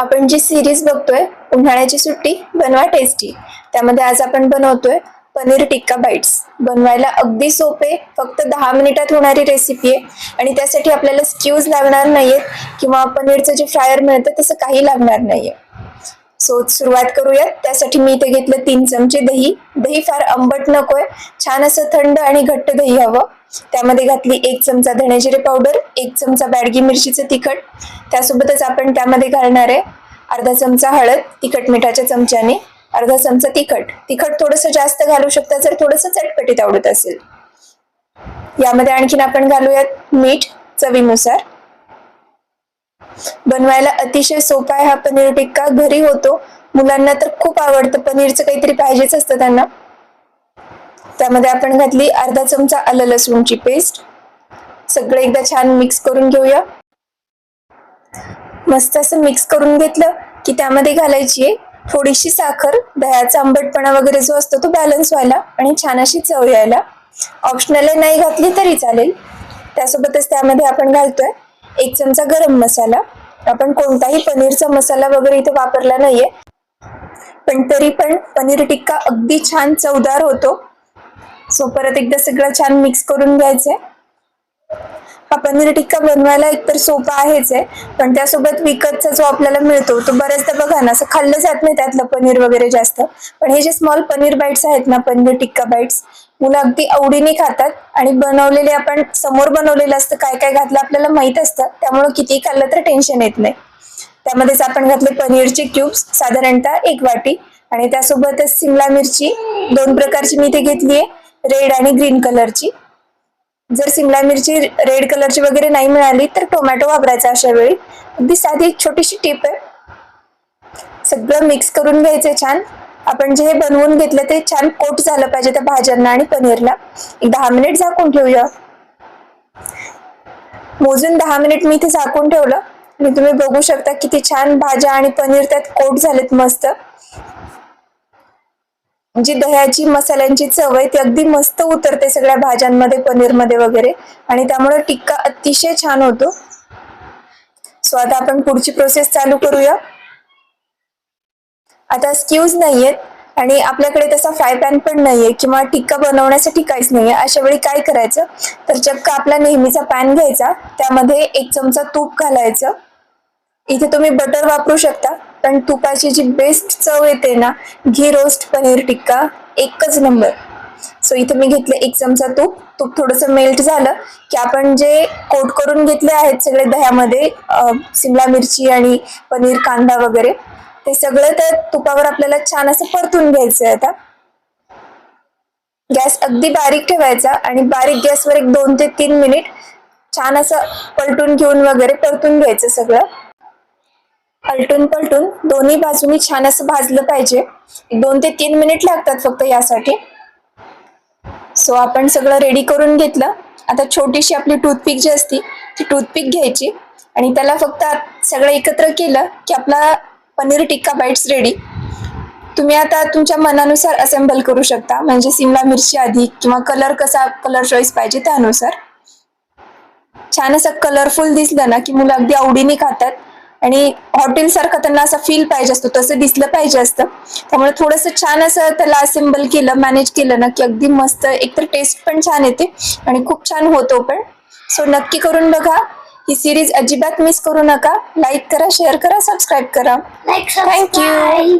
आपण जी सिरीज बघतोय उन्हाळ्याची सुट्टी बनवा टेस्टी त्यामध्ये आज आपण बनवतोय पनीर टिक्का बाईट्स बनवायला अगदी सोपे फक्त दहा मिनिटात होणारी रेसिपी आहे. आणि त्यासाठी आपल्याला स्ट्यूज लागणार नाहीयेत किंवा पनीरचं जे फ्रायर मिळतं तसं काही लागणार नाहीये. सो सुरुवात करूयात. त्यासाठी मी इथे घेतलं तीन चमचे दही. दही फार आंबट नकोय. छान असं थंड आणि घट्ट दही हवं. त्यामध्ये घातली एक चमचा धण्याजिरे पावडर एक चमचा बॅडगी मिरचीचं तिखट. त्यासोबतच आपण त्यामध्ये घालणार आहे अर्धा चमचा हळद तिखट मिठाच्या चमच्याने. अर्धा चमचा तिखट. तिखट थोडंसं जास्त घालू शकता जर थोडंसं चटपटीत आवडत असेल. यामध्ये आणखीन आपण घालूयात मीठ चवीनुसार. बनवायला अतिशय सोपा आहे हा पनीर टिक्का. घरी होतो. मुलांना तर खूप आवडतं. पनीरचं काहीतरी पाहिजेच असतं त्यांना. त्यामध्ये आपण घातली अर्धा चमचा आलं लसूणची पेस्ट सगळं एकदा छान मिक्स करून घेऊया. मस्त असं मिक्स करून घेतलं की त्यामध्ये घालायची आहे थोडीशी साखर दह्याचा आंबटपणा वगैरे जो असतो तो बॅलन्स व्हायला आणि छान अशी चव यायला. ऑप्शनल नाही घातली तरी चालेल. त्यासोबतच त्यामध्ये आपण घालतोय एक चमचा गरम मसाला. आपण कोणताही पनीरचा मसाला वगैरे इथे वापरला नाहीये. पण तरी पण पनीर टिक्का अगदी छान चवदार होतो. सो परत एकदा सगळं छान मिक्स करून घ्यायचंय. हा पनीर टिक्का बनवायला एकतर सोपा आहेच आहे पण त्यासोबत विकतचा जो आपल्याला मिळतो तो बऱ्याचदा बघा ना असं खाल्लं जात नाही त्यातलं पनीर वगैरे जास्त. पण हे जे स्मॉल पनीर बाईट्स आहेत ना पनीर टिक्का बाईट्स मुलं अगदी आवडीने खातात आणि बनवलेले आपण समोर बनवलेलं असतं काय काय घातलं आपल्याला माहीत असतं त्यामुळे किती खाल्लं तर टेन्शन येत नाही. त्यामध्येच आपण घातले पनीरचे क्यूब्स साधारणतः एक वाटी. आणि त्यासोबतच सिमला मिरची दोन प्रकारची मी इथे घेतली आहे रेड आणि ग्रीन कलरची. जर सिमला मिरची रेड कलरची वगैरे नाही मिळाली तर टोमॅटो वापरायचा अशा वेळी. अगदी साधी एक छोटीशी टिप आहे. सगळं मिक्स करून घ्यायचं छान. आपण जे हे बनवून घेतलं ते छान कोट झालं पाहिजे त्या भाज्यांना आणि पनीरला. एक दहा मिनिट झाकून ठेवूया. मोजून दहा मिनिट मी इथे झाकून ठेवलं. मी तुम्ही बघू शकता किती छान भाज्या आणि पनीर त्यात कोट झालेत मस्त. जी दह्याची मसाल्यांची चव आहे ती अगदी मस्त उतरते सगळ्या भाज्यांमध्ये पनीरमध्ये वगैरे. आणि त्यामुळे टिक्का अतिशय छान होतो. सो आता आपण पुढची प्रोसेस चालू करूया. आता स्क्यूज नाहीयेत आणि आपल्याकडे तसा फ्राय पॅन पण नाहीये किंवा टिक्का बनवण्यासाठी काहीच नाहीये. अशा वेळी काय करायचं? तर चक्क आपला नेहमीचा पॅन घ्यायचा. त्यामध्ये एक चमचा तूप घालायचं. इथे तुम्ही बटर वापरू शकता पण तुपाची जी बेस्ट चव येते ना घी रोस्ट पनीर टिक्का एकच नंबर सो इथे मी घेतले एक चमचा तूप. तूप थोडंसं मेल्ट झालं की आपण जे कोट करून घेतले आहेत सगळे दह्यामध्ये सिमला मिरची आणि पनीर कांदा वगैरे ते सगळं त्या तुपावर आपल्याला छान असं परतून घ्यायचं आहे आता. गॅस अगदी बारीक ठेवायचा आणि बारीक गॅसवर एक दोन ते तीन मिनिट छान असं पलटून घेऊन वगैरे परतून घ्यायचं सगळं. पलटून पलटून दोन्ही बाजूनी छान असं भाजलं पाहिजे. दोन ते तीन मिनिट लागतात फक्त यासाठी. सो आपण सगळं रेडी करून घेतलं. आता छोटीशी आपली टूथपिक जी असती ती टूथपिक घ्यायची. आणि त्याला फक्त सगळं एकत्र केलं की आपला पनीर टिक्का बाईट्स रेडी तुम्ही आता तुमच्या मनानुसार असेंबल करू शकता. म्हणजे सिमला मिरची आधी किंवा कलर कसा कलर चॉईस पाहिजे त्यानुसार. छान असं कलरफुल दिसलं ना की मुलं अगदी आवडीने खातात. आणि हॉटेल सारखं त्यांना असं फील पाहिजे असतो तसं दिसलं पाहिजे असतं. त्यामुळे थोडंसं छान असं त्याला असेंबल केलं मॅनेज केलं ना की अगदी मस्त एकतर टेस्ट पण छान येते आणि खूप छान होतो पण. सो नक्की करून बघा. ही सिरीज अजिबात मिस करू नका. लाईक करा शेअर करा सबस्क्राईब करा. Subscribe.